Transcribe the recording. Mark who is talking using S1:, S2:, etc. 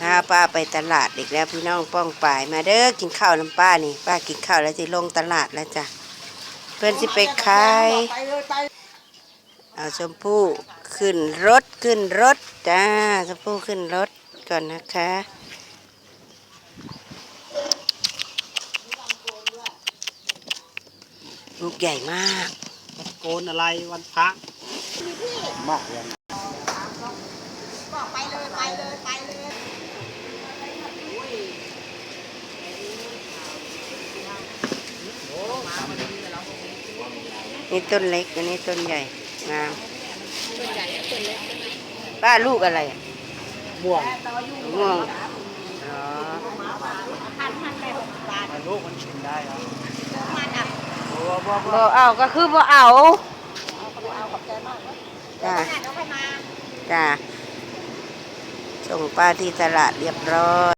S1: พาป้าไปตลาดอีกแล้วพี่น้องป้องป่ายมาเด้อกินข้าวน้ำป้านี่ ป้ากินข้าวแล้วสิลงตลาดแล้วจ้ะเพื่อนสิไปขาย
S2: ไปเลยไป
S1: เอาชมพู่ขึ้นรถขึ้นรถจ้าชมพู่ขึ้นรถก่อนนะคะลูกใหญ่มาก
S3: โกนอะไรวันพระมากเลย
S2: บอกไปเลยไปเลยไปเลย
S1: นี่ต้นเล็ก อันนี้ต้นใหญ่ งาม ป้าลูกอะไรอะ
S3: ม่วง
S1: ม่วงอ๋อ
S2: พันพันไปหกบาท
S3: ลูกมันกินได้ครับ
S2: มันอะ
S3: บัวบัวบัว
S1: บ่เอาก็คือบ่เอา
S2: เอาเอาขอบใจมาก
S1: จ้า
S2: แม่เดี๋ยวค่อยมา
S1: จ้าส่งป้าที่ตลาดเรียบร้อย